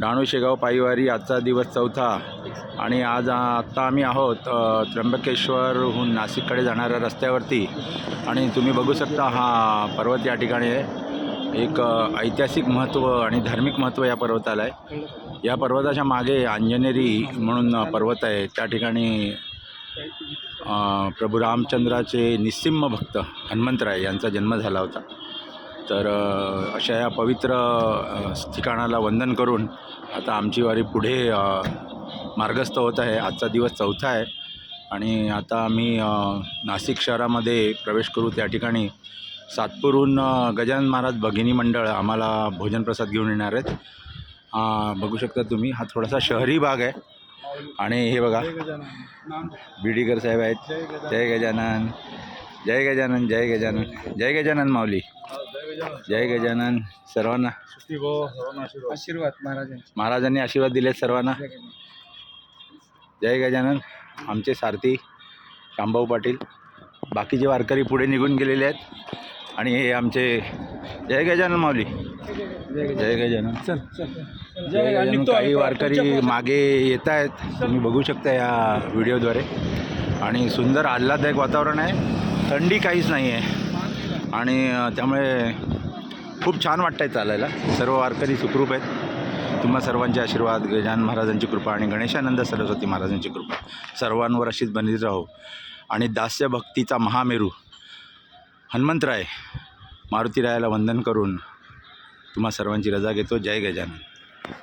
डहाणू शेगाव पायवारी आजचा दिवस चौथा आणि आज आत्ता आम्ही आहोत त्र्यंबकेश्वरहून नाशिककडे जाणाऱ्या रस्त्यावरती. आणि तुम्ही बघू शकता हा पर्वत या ठिकाणी आहे एक ऐतिहासिक महत्त्व आणि धार्मिक महत्त्व या पर्वताला आहे. या पर्वताच्या मागे अंजनेरी म्हणून पर्वत आहे. त्या ठिकाणी प्रभू रामचंद्राचे निस्सिम्म भक्त हनुमंतराय यांचा जन्म झाला होता. तर अशा या पवित्र ठिकाणाला वंदन करून आता आमची वारी पुढे मार्गस्थ होत आहे. आजचा दिवस चौथा आहे आणि आता आम्ही नाशिक शहरामध्ये प्रवेश करू त्या ठिकाणी. सातपूरहून गजानन महाराज भगिनी मंडळ आम्हाला भोजन प्रसाद घेऊन येणार आहेत. बघू शकता तुम्ही हा थोडासा शहरी भाग आहे. आणि हे बघा बीडीकर साहेब आहेत. जय गजानन. जय गजानन जय गजानन. जय गजानन माऊली. जय गजानन. सर्वांना. आशीर्वाद महाराजांचे. महाराजांनी आशीर्वाद दिलेत सर्वांना. जय गजानन. आमचे सारथी शांभाऊ पाटील बाकीचे वारकरी पुढे निघून गेलेले आहेत. आणि हे आमचे जय गजानन माऊली. जय गजानन. चल चल. जय गजानन. काही वारकरी मागे येत आहेत. तुम्ही बघू शकता या व्हिडिओद्वारे. आणि सुंदर आल्हाददायक वातावरण आहे. थंडी काहीच नाही आहे आणि त्यामुळे खूप छान वाटतं आहे चालायला. सर्व वारकरी सुखरूप आहेत. तुम्हा सर्वांचे आशीर्वाद गजानन महाराजांची कृपा आणि गणेशानंद सरस्वती महाराजांची कृपा. सर्वांवर अशीच बनीत राहो. आणि दास्य भक्तीचा महामेरू हनुमंतराय मारुतीरायाला वंदन करून तुम्हा सर्वांची रजा घेतो. जय गजानन.